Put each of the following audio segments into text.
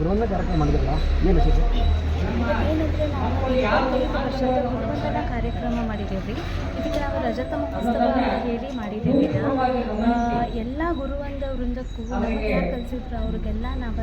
ಗುರುವಂದ ಕಾರ್ಯಕ್ರಮ ಮಾಡಿದ್ರಲ್ಲ, ಏನು ವಿಶೇಷ? ಕಾರ್ಯಕ್ರಮ ಮಾಡಿದ್ದೀವಿ ಇದಕ್ಕೆ ನಾವು ರಜತ ಮಹೋತ್ಸವ ಹೇಳಿ ಮಾಡಿದ್ದೇವೆ ಎಲ್ಲ ಗುರುವಂದ ವೃಂದಕ್ಕೂ ಕಲಿಸಿದ್ರು. ಅವ್ರಿಗೆಲ್ಲ ನಾವು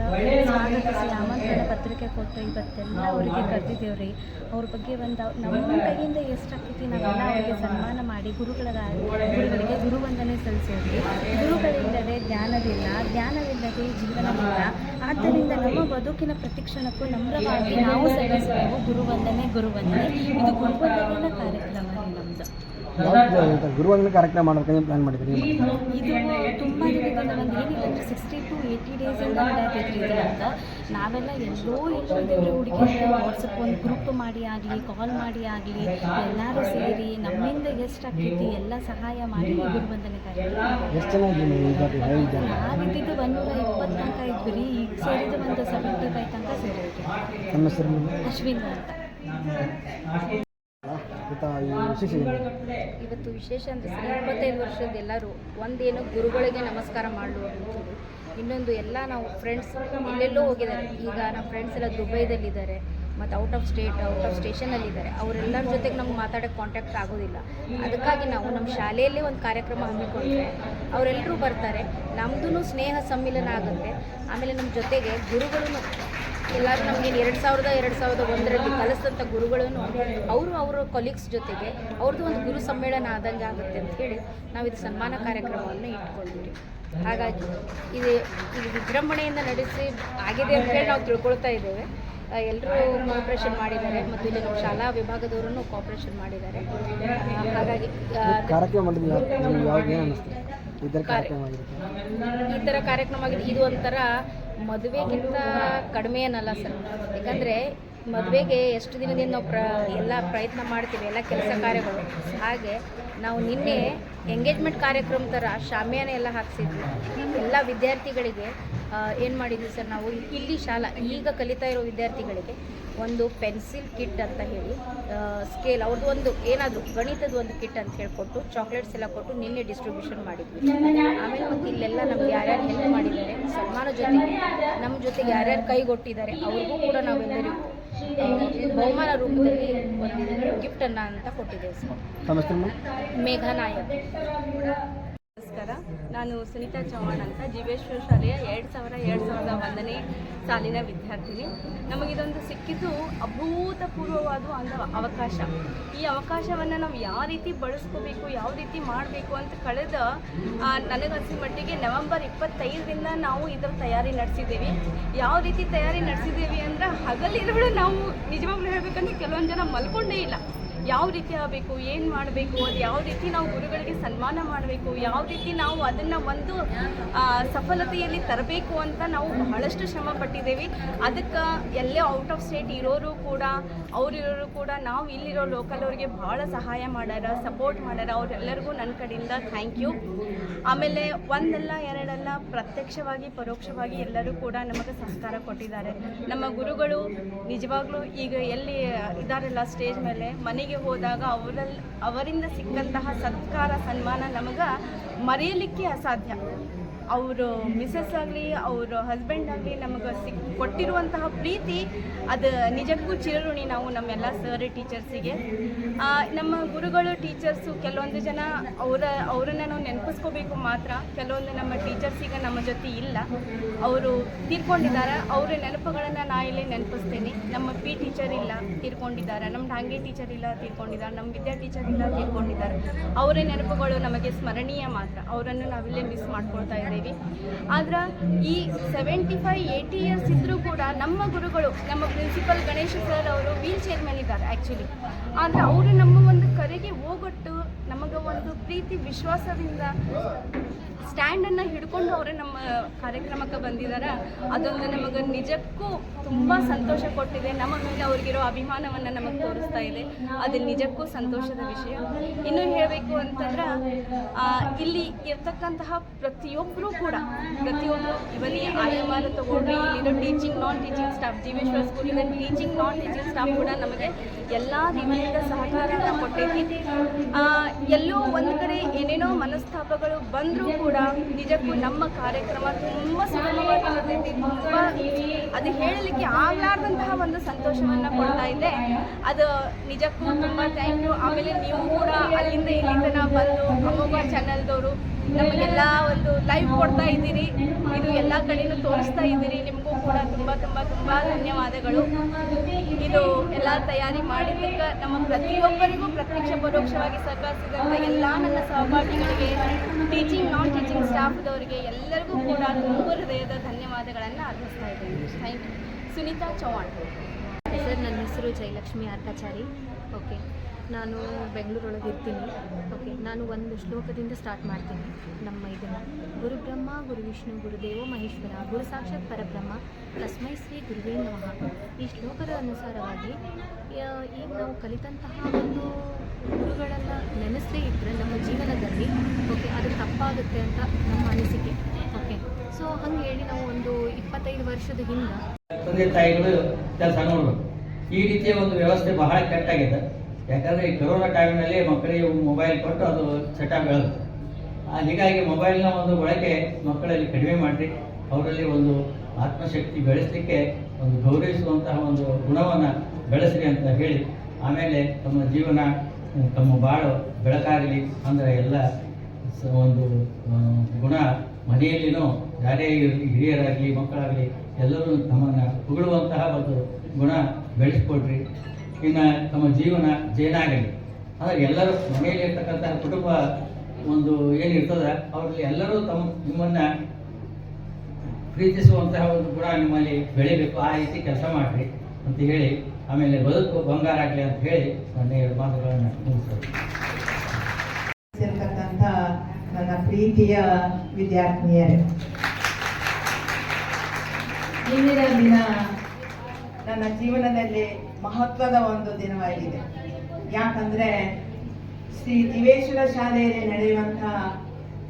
ಸ್ವಾಗತಿಸಿ ಆಮಂತ್ರಣ ಪತ್ರಿಕೆ ಕೊಟ್ಟು ಇವತ್ತೆಲ್ಲ ಅವರಿಗೆ ಕರೆದಿದ್ದೇವೆ ರೀ ಅವ್ರ ಬಗ್ಗೆ ಒಂದು ನಮ್ಮ ಕೈಯಿಂದ ಎಷ್ಟಾಗ್ತೈತಿ ನಾವೆಲ್ಲ ಅವರಿಗೆ ಸನ್ಮಾನ ಮಾಡಿ ಗುರುಗಳ ಗುರುಗಳಿಗೆ ಗುರುವಂದನೆ ಸಲ್ಲಿಸೋದ್ರಿ. ಗುರುಗಳಿಲ್ಲದೆ ಜ್ಞಾನವಿಲ್ಲ. ಜ್ಞಾನವಿಲ್ಲದೆ ಜೀವನವಿಲ್ಲ. ಆದ್ದರಿಂದ ನಮ್ಮ ಬದುಕಿನ ಪ್ರತಿಕ್ಷಣಕ್ಕೂ ನಮ್ರವಾಗಿ ನಾವು ಸಲ್ಲಿಸಬೇಕು ಗುರುವಂದನೆ ಗುರುವಂದನೆ. ಇದು ಗುರುವಂದನೆಯ ಕಾರ್ಯಕ್ರಮ ನಮ್ದು. ಯಾವ್ದು ಗುರುವಂದನ ಕಾರ್ಯಕ್ರಮ ಮಾಡೋದಕ್ಕೆ ಪ್ಲಾನ್ ಮಾಡಿದ್ರಿ? ಇದು ತುಂಬ ಒಂದು ಅಂದರೆ ಸಿಕ್ಸ್ಟಿ ಟು ಏಯ್ಟಿ ಡೇಸಿಂದ ಇದು ನಮ್ದು ನಾವೆಲ್ಲ ಎಲ್ಲೋ ಎಲ್ಲೋ ಇದ್ದೇವೆ ಹುಡುಗಿಯರು ವಾಟ್ಸಪ್ ಒಂದು ಗ್ರೂಪ್ ಮಾಡಿ ಆಗಲಿ ಕಾಲ್ ಮಾಡಿ ಆಗಲಿ ಎಲ್ಲರೂ ಸೇರಿ ನಮ್ಮಿಂದ ಎಷ್ಟು ಆಗ್ತೈತಿ ಎಲ್ಲ ಸಹಾಯ ಮಾಡಿ ಗುರುವಂದನೆ ಕಾರ್ಯಕ್ರಮ. ಎಷ್ಟು ಜನ ಇದ್ದೀವಿ ನೀವು ಈಗ ಹೇಳಿದ್ದಾರೆ ನಾವಿದ್ದಿದ್ದು ಒಂದೂರ ಇಪ್ಪತ್ತು ತನಕ ಇದ್ವಿ ರೀ ಈಗ ಸೇರಿದ್ದು ಒಂದು ಸೆವೆಂಟಿ ಫೈವ್ ತನಕ ಸೇರಿದ್ವಿ? ಅಶ್ವಿನ್ ಅಂತ. ಇವತ್ತು ವಿಶೇಷ ಅಂದ್ರೆ ಸರ್ ಇಪ್ಪತ್ತೈದು ವರ್ಷದ ಎಲ್ಲರೂ ಒಂದೇನು ಗುರುಗಳಿಗೆ ನಮಸ್ಕಾರ ಮಾಡುವ. ಇನ್ನೊಂದು ಎಲ್ಲ ನಾವು ಫ್ರೆಂಡ್ಸ್ ಎಲ್ಲೆಲ್ಲೋ ಹೋಗಿದ್ದಾರೆ. ಈಗ ನಮ್ಮ ಫ್ರೆಂಡ್ಸ್ ಎಲ್ಲ ದುಬೈದಲ್ಲಿದ್ದಾರೆ, ಮತ್ತು out of state out of ಸ್ಟೇಷನಲ್ಲಿದ್ದಾರೆ ಅವರೆಲ್ಲರ ಜೊತೆಗೆ ನಮ್ಗೆ ಮಾತಾಡೋಕ್ಕೆ ಕಾಂಟ್ಯಾಕ್ಟ್ ಆಗೋದಿಲ್ಲ. ಅದಕ್ಕಾಗಿ ನಾವು ನಮ್ಮ ಶಾಲೆಯಲ್ಲೇ ಒಂದು ಕಾರ್ಯಕ್ರಮ ಹಮ್ಮಿಕೊಂಡ್ರೆ ಅವರೆಲ್ಲರೂ ಬರ್ತಾರೆ. ನಮ್ಮದು ಸ್ನೇಹ ಸಮ್ಮಿಲನ ಆಗುತ್ತೆ. ಆಮೇಲೆ ನಮ್ಮ ಜೊತೆಗೆ ಗುರುಗಳು ಎಲ್ಲರೂ ನಮಗೆ ಎರಡು ಸಾವಿರದ ಎರಡು ಸಾವಿರದ ಒಂದರಲ್ಲಿ ಕಲಿಸಿದಂಥ ಗುರುಗಳನ್ನು ಅವರು ಅವರ ಕೊಲೀಗ್ಸ್ ಜೊತೆಗೆ ಅವ್ರದ್ದು ಒಂದು ಗುರು ಸಮ್ಮೇಳನ ಆದಂಗೆ ಆಗುತ್ತೆ ಅಂತ ಹೇಳಿ ನಾವು ಇದು ಸನ್ಮಾನ ಕಾರ್ಯಕ್ರಮವನ್ನು ಇಟ್ಕೊಂಡಿವಿ ಹಾಗಾಗಿ ಇದು ಇದು ವಿಜೃಂಭಣೆಯಿಂದ ನಡೆಸಿ ಆಗಿದೆ ಅಂತ ಹೇಳಿ ನಾವು ತಿಳ್ಕೊಳ್ತಾ ಇದ್ದೇವೆ. ಎಲ್ಲರೂ ಕಾಪ್ರೇಷನ್ ಮಾಡಿದ್ದಾರೆ ಮತ್ತು ಇಲ್ಲಿ ನಮ್ಮ ಶಾಲಾ ವಿಭಾಗದವರನ್ನು ಕಾಪ್ರೇಷನ್ ಮಾಡಿದ್ದಾರೆ. ಹಾಗಾಗಿ ಈ ಥರ ಕಾರ್ಯಕ್ರಮ ಆಗಿದೆ ಇದು ಒಂಥರ ಮದುವೆಗಿಂತ ಕಡಿಮೆ ಏನಲ್ಲ ಸರ್. ಯಾಕಂದರೆ ಮದುವೆಗೆ ಎಷ್ಟು ದಿನದಿಂದ ನಾವು ಪ್ರ, ಎಲ್ಲ ಪ್ರಯತ್ನ ಮಾಡ್ತೀವಿ, ಎಲ್ಲ ಕೆಲಸ ಕಾರ್ಯಗಳು. ಹಾಗೆ ನಾವು ನಿನ್ನೆ ಎಂಗೇಜ್ಮೆಂಟ್ ಕಾರ್ಯಕ್ರಮ ಥರ ಶಾಮಿಯಾನ ಎಲ್ಲ ಹಾಕ್ಸಿದ್ವಿ. ಎಲ್ಲ ವಿದ್ಯಾರ್ಥಿಗಳಿಗೆ ಏನು ಮಾಡಿದ್ವಿ ಸರ್ ನಾವು? ಇಲ್ಲಿ ಶಾಲಾ ಈಗ ಕಲಿತಾ ಇರೋ ವಿದ್ಯಾರ್ಥಿಗಳಿಗೆ ಒಂದು ಪೆನ್ಸಿಲ್ ಕಿಟ್ ಅಂತ ಹೇಳಿ ಸ್ಕೇಲ್ ಅವ್ರದ್ದು ಒಂದು ಏನಾದರೂ ಗಣಿತದ ಒಂದು ಕಿಟ್ ಅಂತ ಹೇಳ್ಕೊಟ್ಟು ಚಾಕ್ಲೇಟ್ಸ್ ಎಲ್ಲ ಕೊಟ್ಟು ನಿನ್ನೆ ಡಿಸ್ಟ್ರಿಬ್ಯೂಷನ್ ಮಾಡಿದ್ವಿ. ಆಮೇಲೆ ಮತ್ತು ಇಲ್ಲೆಲ್ಲ ನಮ್ಗೆ ಯಾರ್ಯಾರು ಹೆಲ್ಪ್ ಮಾಡಿದ್ದಾರೆ ಸನ್ಮಾನ ಜೊತೆಗೆ ನಮ್ಮ ಜೊತೆಗೆ ಯಾರ್ಯಾರು ಕೈಗೊಟ್ಟಿದ್ದಾರೆ ಅವ್ರಿಗೂ ಕೂಡ ನಾವೆಲ್ಲರಿಗೂ ಎಲ್ಲರಿಗೂ ಬಹುಮಾನ ರೂಪದಲ್ಲಿ ಒಂದು ಗಿಫ್ಟನ್ನು ಅಂತ ಕೊಟ್ಟಿದ್ದೇವೆ ಸರ್. ತಮ್ಮ ನಮಸ್ಕಾರ. ನಾನು ಸುನೀತಾ ಚೌಹಾಣ್ ಅಂತ. ಜೀವೇಶ್ವರ ಶಾಲೆಯ ಎರಡು ಸಾವಿರ ಎರಡು ಸಾವಿರದ ಒಂದನೇ ಸಾಲಿನ ವಿದ್ಯಾರ್ಥಿನಿ. ನಮಗಿದೊಂದು ಸಿಕ್ಕಿದ್ದು ಅಭೂತಪೂರ್ವವಾದ ಒಂದು ಅವಕಾಶ. ಈ ಅವಕಾಶವನ್ನು ನಾವು ಯಾವ ರೀತಿ ಬಳಸ್ಕೋಬೇಕು, ಯಾವ ರೀತಿ ಮಾಡಬೇಕು ಅಂತ ಕಳೆದ ನನಗನ್ಸಿದ ಮಟ್ಟಿಗೆ ನವೆಂಬರ್ ಇಪ್ಪತ್ತೈದರಿಂದ ನಾವು ಇದರ ತಯಾರಿ ನಡೆಸಿದ್ದೀವಿ. ಯಾವ ರೀತಿ ತಯಾರಿ ನಡೆಸಿದ್ದೀವಿ ಅಂದ್ರೆ ಹಗಲಿರುಳು ನಾವು ನಿಜವಾಗ್ಲೂ ಹೇಳಬೇಕಂದ್ರೆ ಕೆಲವೊಂದು ಜನ ಮಲ್ಕೊಂಡೇ ಇಲ್ಲ. ಯಾವ ರೀತಿ ಆಗಬೇಕು, ಏನು ಮಾಡಬೇಕು, ಅದು ಯಾವ ರೀತಿ ನಾವು ಗುರುಗಳಿಗೆ ಸನ್ಮಾನ ಮಾಡಬೇಕು, ಯಾವ ರೀತಿ ನಾವು ಅದನ್ನು ಒಂದು ಸಫಲತೆಯಲ್ಲಿ ತರಬೇಕು ಅಂತ ನಾವು ಬಹಳಷ್ಟು ಶ್ರಮ ಪಟ್ಟಿದ್ದೇವೆ ಅದಕ್ಕೆ ಎಲ್ಲೇ ಔಟ್ ಆಫ್ ಸ್ಟೇಟ್ ಇರೋರು ಕೂಡ, ಅವರಿರೋರು ಕೂಡ, ನಾವು ಇಲ್ಲಿರೋ ಲೋಕಲ್ ಅವ್ರಿಗೆ ಭಾಳ ಸಹಾಯ ಮಾಡ್ಯಾರ ಸಪೋರ್ಟ್ ಮಾಡ್ಯಾರ. ಅವರೆಲ್ಲರಿಗೂ ನನ್ನ ಕಡೆಯಿಂದ ಥ್ಯಾಂಕ್ ಯು ಆಮೇಲೆ ಒಂದಲ್ಲ ಎರಡಲ್ಲ ಪ್ರತ್ಯಕ್ಷವಾಗಿ, ಪರೋಕ್ಷವಾಗಿ ಎಲ್ಲರೂ ಕೂಡ ನಮಗೆ ಸಹಕಾರ ಕೊಟ್ಟಿದ್ದಾರೆ. ನಮ್ಮ ಗುರುಗಳು ನಿಜವಾಗ್ಲೂ ಈಗ ಎಲ್ಲಿ ಇದಾರಲ್ಲ ಸ್ಟೇಜ್ ಮೇಲೆ, ಮನೆಗೆ ಹೋದಾಗ ಅವರಲ್ಲಿ ಅವರಿಂದ ಸಿಕ್ಕಂತಹ ಸತ್ಕಾರ, ಸನ್ಮಾನ ನಮಗೆ ಮರೆಯಲಿಕ್ಕೆ ಅಸಾಧ್ಯ. ಅವರು ಮಿಸಸ್ ಆಗಲಿ, ಅವ್ರ ಹಸ್ಬೆಂಡ್ ಆಗಲಿ ನಮಗೆ ಸಿಕ್, ಕೊಟ್ಟಿರುವಂತಹ ಪ್ರೀತಿ, ಅದು ನಿಜಕ್ಕೂ ಚಿರಋಣಿ ನಾವು ನಮ್ಮೆಲ್ಲ ಸರ್ ಟೀಚರ್ಸಿಗೆ ನಮ್ಮ ಗುರುಗಳು, ಟೀಚರ್ಸು ಕೆಲವೊಂದು ಜನ ಅವರ, ಅವರನ್ನು ನಾವು ನೆನಪಿಸ್ಕೋಬೇಕು ಮಾತ್ರ. ಕೆಲವೊಂದು ನಮ್ಮ ಟೀಚರ್ಸ್ ಈಗ ನಮ್ಮ ಜೊತೆ ಇಲ್ಲ. ಅವರು ತೀರ್ಕೊಂಡಿದ್ದಾರೆ. ಅವರ ನೆನಪುಗಳನ್ನು ನಾ ಇಲ್ಲಿ ನೆನಪಿಸ್ತೀನಿ. ನಮ್ಮ ಪಿ ಟೀಚರ್ ಇಲ್ಲ, ತೀರ್ಕೊಂಡಿದ್ದಾರೆ. ನಮ್ಮ ಡಾಂಗೆ ಟೀಚರ್ ಇಲ್ಲ, ತೀರ್ಕೊಂಡಿದ್ದಾರೆ. ನಮ್ಮ ವಿದ್ಯಾ ಟೀಚರ್ ಇಲ್ಲ, ತೀರ್ಕೊಂಡಿದ್ದಾರೆ. ಅವರ ನೆನಪುಗಳು ನಮಗೆ ಸ್ಮರಣೀಯ ಮಾತ್ರ. ಅವರನ್ನು ನಾವಿಲ್ಲೇ ಮಿಸ್ ಮಾಡ್ಕೊಳ್ತಾ ಇದ್ದೀವಿ. ಆದ್ರೆ ಈ ಸೆವೆಂಟಿ ಫೈವ್ ಏಯ್ಟಿ ಇಯರ್ಸ್ ಇದ್ದರೂ ಕೂಡ ನಮ್ಮ ಗುರುಗಳು, ನಮ್ಮ ಪ್ರಿನ್ಸಿಪಲ್ ಗಣೇಶ್ ಸರ್ ಅವರು ವೀಲ್ ಚೇರ್ಮನ್ ಇದ್ದಾರೆ ಆ್ಯಕ್ಚುಲಿ ಆದರೆ ಅವರು ನಮ್ಮ ಒಂದು ಕರೆಗೆ ಹೋಗೊಟ್ಟು ನಮಗೆ ಒಂದು ಪ್ರೀತಿ, ವಿಶ್ವಾಸದಿಂದ ಸ್ಟ್ಯಾಂಡನ್ನು ಹಿಡ್ಕೊಂಡು ಅವರೇ ನಮ್ಮ ಕಾರ್ಯಕ್ರಮಕ್ಕೆ ಬಂದಿದ್ದಾರೆ ಅದೊಂದು ನಮಗೆ ನಿಜಕ್ಕೂ ತುಂಬ ಸಂತೋಷ ಕೊಟ್ಟಿದೆ. ನಮ್ಮ ಮೇಲೆ ಅವ್ರಿಗಿರೋ ಅಭಿಮಾನವನ್ನು ನಮಗೆ ತೋರಿಸ್ತಾ ಇದೆ. ಅದು ನಿಜಕ್ಕೂ ಸಂತೋಷದ ವಿಷಯ. ಇನ್ನೂ ಹೇಳಬೇಕು ಅಂತಂದ್ರೆ ಇಲ್ಲಿ ಇರ್ತಕ್ಕಂತಹ ಪ್ರತಿಯೊಬ್ಬರೂ ಕೂಡ ಪ್ರತಿಯೊಬ್ಬರು ಇವನೇ ಆಯಮಾನ ತಗೊಂಡು ಇಲ್ಲಿರೋ teaching non teaching staff Jeeveshwara ಸ್ಕೂಲಿನ ಟೀಚಿಂಗ್ ನಾನ್ ಟೀಚಿಂಗ್ ಸ್ಟಾಫ್ ಕೂಡ ನಮಗೆ ಎಲ್ಲ ರೀತಿಯಿಂದ ಸಹಕಾರವನ್ನು ಕೊಟ್ಟೈತಿ ಎಲ್ಲೋ ಒಂದು ಕಡೆ ಏನೇನೋ ಮನಸ್ತಾಪಗಳು ಬಂದರೂ ಕೂಡ ನಿಜಕ್ಕೂ ನಮ್ಮ ಕಾರ್ಯಕ್ರಮ ತುಂಬ ಸುಲಭವಾಗಿ ತುಂಬ ಅದು ಹೇಳಲಿಕ್ಕೆ ಆಗಲಾರ್ದಂತಹ ಒಂದು ಸಂತೋಷವನ್ನು ಕೊಡ್ತಾ ಇದೆ. ಅದು ನಿಜಕ್ಕೂ ತುಂಬ ಥ್ಯಾಂಕ್ ಯು ಆಮೇಲೆ ನೀವು ಕೂಡ ಅಲ್ಲಿಂದ ಇಲ್ಲಿಂದ ಬಂದು ಅಮೋಘ ಚಾನಲ್ದವರು ನಮಗೆಲ್ಲ ಒಂದು ಲೈವ್ ಕೊಡ್ತಾ ಇದ್ದೀರಿ. ಇದು ಎಲ್ಲ ಕಡೆನೂ ತೋರಿಸ್ತಾ ಇದ್ದೀರಿ. ನಿಮಗೂ ಕೂಡ ತುಂಬ ತುಂಬ ತುಂಬ ಧನ್ಯವಾದಗಳು. ಇದು ಎಲ್ಲ ತಯಾರಿ ಮಾಡಿದ್ದಕ್ಕೆ ನಮ್ಮ ಪ್ರತಿಯೊಬ್ಬರಿಗೂ ಪ್ರತ್ಯಕ್ಷ ಪರೋಕ್ಷವಾಗಿ ಸಹಕರಿಸಿದಂಥ ಎಲ್ಲ ನನ್ನ ಸಹಪಾಠಿಗಳಿಗೆ ಟೀಚಿಂಗ್ ನಾನ್ ಟೀಚಿಂಗ್ ಸ್ಟಾಫ್ದವರಿಗೆ ಎಲ್ಲರಿಗೂ ಕೂಡ ತುಂಬ ಹೃದಯದ ಧನ್ಯವಾದಗಳನ್ನು ಅರ್ಪಿಸ್ತಾ ಇದ್ದೀನಿ. Thank you Sunitha Chauhan. Sir, ನನ್ನ ಹೆಸರು ಜಯಲಕ್ಷ್ಮಿ ಅರ್ಕಾಚಾರಿ ಓಕೆ ನಾನು ಬೆಂಗಳೂರೊಳಗೆ ಇರ್ತೀನಿ. ಓಕೆ ನಾನು ಒಂದು ಶ್ಲೋಕದಿಂದ ಸ್ಟಾರ್ಟ್ ಮಾಡ್ತೀನಿ ನಮ್ಮ ಇದನ್ನು. ಗುರುಬ್ರಹ್ಮ, ಗುರು ವಿಷ್ಣು ಗುರುದೇವೋ ಮಹೇಶ್ವರ, ಗುರು ಸಾಕ್ಷಾತ್ ಪರಬ್ರಹ್ಮ, ತಸ್ಮೈ ಶ್ರೀ ಗುರುವೇ ನಮಃ. ಈ ಶ್ಲೋಕದ ಅನುಸಾರವಾಗಿ ಈಗ ನಾವು ಕಲಿತಂತಹ ಒಂದು ಗುರುಗಳನ್ನು ನೆನೆಸದೇ ಇದ್ದರೆ ನಮ್ಮ ಜೀವನದಲ್ಲಿ ಓಕೆ ಅದು ತಪ್ಪಾಗುತ್ತೆ ಅಂತ ನಮ್ಮ ಅನಿಸಿಕೆ. ಓಕೆ ಸೊ ಹಂಗೆ ಹೇಳಿ ನಾವು ಒಂದು ಇಪ್ಪತ್ತೈದು ವರ್ಷದ ಹಿಂದೆ ತಂದೆ ತಾಯಿಗಳು, ಕೆಲಸ ಈ ರೀತಿಯ ಒಂದು ವ್ಯವಸ್ಥೆ ಬಹಳ ಕೆಟ್ಟಾಗಿದೆ. ಯಾಕಂದರೆ ಈ ಕೊರೋನಾ ಟೈಮ್ನಲ್ಲಿ ಮಕ್ಕಳಿಗೆ ಮೊಬೈಲ್ ಕೊಟ್ಟು ಅದು ಚಟ ಬೆಳೆದು. ಹೀಗಾಗಿ ಮೊಬೈಲ್ನ ಒಂದು ಬಳಕೆ ಮಕ್ಕಳಲ್ಲಿ ಕಡಿಮೆ ಮಾಡಿ ಅವರಲ್ಲಿ ಒಂದು ಆತ್ಮಶಕ್ತಿ ಬೆಳೆಸಲಿಕ್ಕೆ ಒಂದು ಗೌರವಿಸುವಂತಹ ಒಂದು ಗುಣವನ್ನು ಬೆಳೆಸ್ರಿ ಅಂತ ಹೇಳಿ, ಆಮೇಲೆ ತಮ್ಮ ಜೀವನ, ತಮ್ಮ ಬಾಳು ಬೆಳಕಾಗಲಿ ಅಂದರೆ ಎಲ್ಲ ಒಂದು ಗುಣ ಮನೆಯಲ್ಲಿನೂ ಯಾರೇ ಹಿರಿಯರಾಗಲಿ, ಮಕ್ಕಳಾಗಲಿ ಎಲ್ಲರೂ ತಮ್ಮನ್ನು ಹೊಗಳುವಂತಹ ಒಂದು ಗುಣ ಬೆಳೆಸ್ಕೊಡ್ರಿ. ಇನ್ನು ತಮ್ಮ ಜೀವನ ಜೇನಾಗಲಿ ಆದರೆ ಎಲ್ಲರೂ ಮನೆಯಲ್ಲಿ ಇರ್ತಕ್ಕಂತಹ ಕುಟುಂಬ ಒಂದು ಏನಿರ್ತದೆ, ಅವರಲ್ಲಿ ಎಲ್ಲರೂ ತಮ್ಮ ನಿಮ್ಮನ್ನು ಪ್ರೀತಿಸುವಂತಹ ಒಂದು ಗುಣ ನಿಮ್ಮಲ್ಲಿ ಬೆಳಿಬೇಕು. ಆ ರೀತಿ ಕೆಲಸ ಮಾಡಿರಿ ಅಂತ ಹೇಳಿ, ಆಮೇಲೆ ಬದುಕು ಬಂಗಾರ ಆಗಲಿ ಅಂತ ಹೇಳಿ ನನ್ನ ಎರಡು ಮಾತುಗಳನ್ನು ನನ್ನ ಪ್ರೀತಿಯ ವಿದ್ಯಾರ್ಥಿನಿಯರೇ, ಇಂದಿನ ದಿನ ನನ್ನ ಜೀವನದಲ್ಲಿ ಮಹತ್ವದ ಒಂದು ದಿನವಾಗಿದೆ. ಯಾಕಂದ್ರೆ ಶ್ರೀ ದಿವೇಶ್ವರ ಶಾಲೆಯಲ್ಲಿ ನಡೆಯುವಂತಹ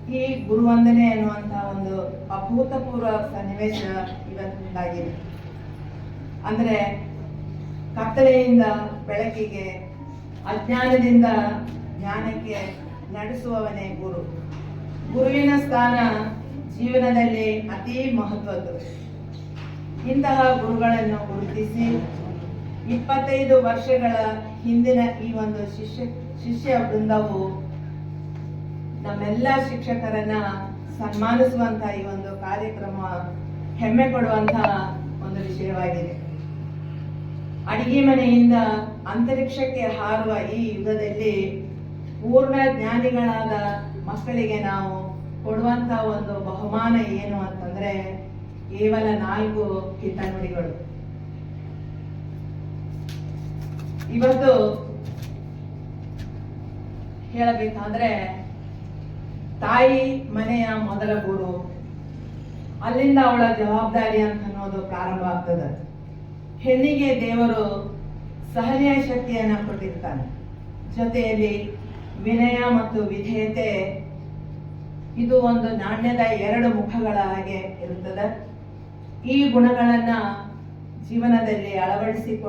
ಈ ಗುರುವಂದನೆ ಅನ್ನುವಂತಹ ಒಂದು ಅಭೂತಪೂರ್ವ ಸನ್ನಿವೇಶ ಇವತ್ತಾಗಿದೆ ಅಂದ್ರೆ ಕತ್ತಲೆಯಿಂದ ಬೆಳಕಿಗೆ, ಅಜ್ಞಾನದಿಂದ ಜ್ಞಾನಕ್ಕೆ ನಡೆಸುವವನೇ ಗುರು. ಗುರುವಿನ ಸ್ಥಾನ ಜೀವನದಲ್ಲಿ ಅತಿ ಮಹತ್ವದ್ದು. ಇಂತಹ ಗುರುಗಳನ್ನು ಗುರುತಿಸಿ ಇಪ್ಪತ್ತೈದು ವರ್ಷಗಳ ಹಿಂದಿನ ಈ ಒಂದು ಶಿಷ್ಯ ಶಿಷ್ಯ ವೃಂದವು ನಮ್ಮೆಲ್ಲ ಶಿಕ್ಷಕರನ್ನ ಸನ್ಮಾನಿಸುವಂತ ಈ ಒಂದು ಕಾರ್ಯಕ್ರಮ ಹೆಮ್ಮೆ ಪಡುವಂತಹ ಒಂದು ವಿಷಯವಾಗಿದೆ. ಅಡಿಗೆ ಮನೆಯಿಂದ ಅಂತರಿಕ್ಷಕ್ಕೆ ಹಾರುವ ಈ ಯುಗದಲ್ಲಿ ಪೂರ್ಣ ಜ್ಞಾನಿಗಳಾದ ಮಕ್ಕಳಿಗೆ ನಾವು ಕೊಡುವಂತ ಒಂದು ಬಹುಮಾನ ಏನು ಅಂತಂದ್ರೆ ಕೇವಲ ನಾಲ್ಕು ಕಿತ್ತನುಡಿಗಳು ಇವತ್ತು ಹೇಳಬೇಕಾದ್ರೆ ತಾಯಿ ಮನೆಯ ಮೊದಲ ಗುರು ಅಲ್ಲಿಂದ ಅವಳ ಜವಾಬ್ದಾರಿ ಅಂತ ಅನ್ನೋದು ಪ್ರಾರಂಭ ಆಗ್ತದೆ. ಹೆಣ್ಣಿಗೆ ದೇವರು ಸಹನೆಯ ಶಕ್ತಿಯನ್ನ ಕೊಟ್ಟಿರ್ತಾನೆ. ಜೊತೆಯಲ್ಲಿ ವಿನಯ ಮತ್ತು ವಿಧೇಯತೆ ಇದು ಒಂದು ನಾಣ್ಯದ ಎರಡು ಮುಖಗಳ ಹಾಗೆ ಇರುತ್ತದೆ. ಈ ಗುಣಗಳನ್ನ ಜೀವನದಲ್ಲಿ ಅಳವಡಿಸಿಕೊಂಡು